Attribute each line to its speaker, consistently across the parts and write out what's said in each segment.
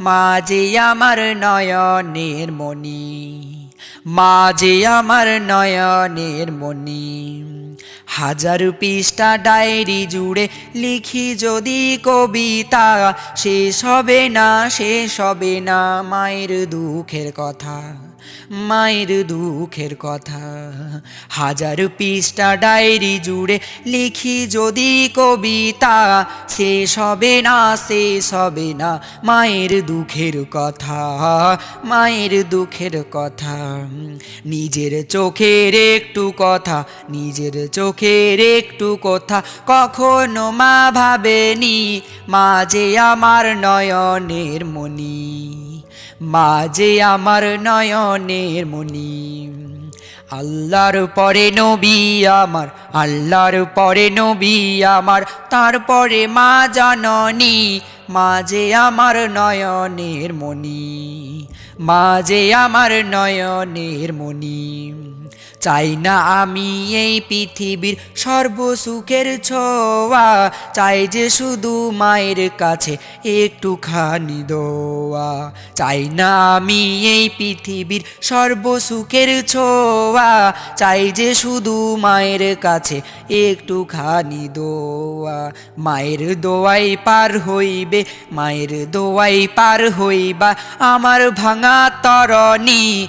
Speaker 1: মা যে আমার নয়নের মণি, মাঝে আমার নয়নের মণি। হাজার পৃষ্ঠা ডায়েরি জুড়ে লিখি যদি কবিতা, শেষ হবে না, শেষ হবে না মায়ের দুঃখের কথা। মায়ের দুঃখের কথা। হাজার পৃষ্ঠা ডায়েরি জুড়ে লিখি যদি কবিতা শেষ হবে না শেষ হবে না, মায়ের দুঃখের কথা, মায়ের দুঃখের কথা। নিজের চোখের একটু কথা, নিজের চোখের একটু কথা, কখনো মা ভাবেনি, মা যে আমার নয়নের মণি। মা যে আমার নয়নের মনি আল্লাহর পরে নবী আমার, আল্লাহর পরে নবী আমার, তারপরে মা জাননী, মাঝে আমার নয়নের মনি মাঝে আমার নয়নের মণি। চাই না আমি এই পৃথিবীর সর্বসুখের ছোঁয়া। চাই যে শুধু মায়ের কাছে একটুখানি দোয়া। চাই না আমি এই পৃথিবীর সর্বসুখের ছোঁয়া। চাই যে শুধু মায়ের কাছে একটুখানি দোয়া। মায়ের দোয়াই পার হইবে, মায়ের দোয়াই পার হইবা আমার ভাঙা তরণী।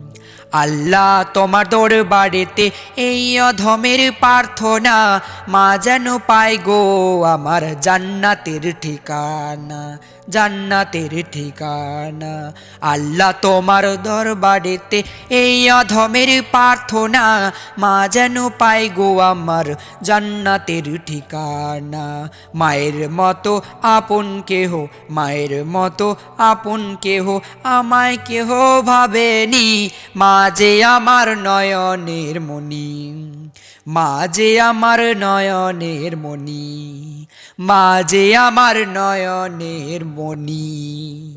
Speaker 1: আল্লাহ তোমার দরবারেতে এই অধমের প্রার্থনা মা যেন পাই গো আমার জান্নাতের ঠিকানা। জান্নাতের ঠিকানা। আল্লাহ তোমার দরবারেতে এই অধমের প্রার্থনা, মা যেন পাই গো আমার জান্নাতের ঠিকানা। মায়ের মতো আপন কেহ, মায়ের মতো আপন কেহ আমায় কেহ ভাবেনি, মা যে আমার নয়নের মণি। মা যে আমার নয়নের মণি মা যে আমার নয়নের মণি।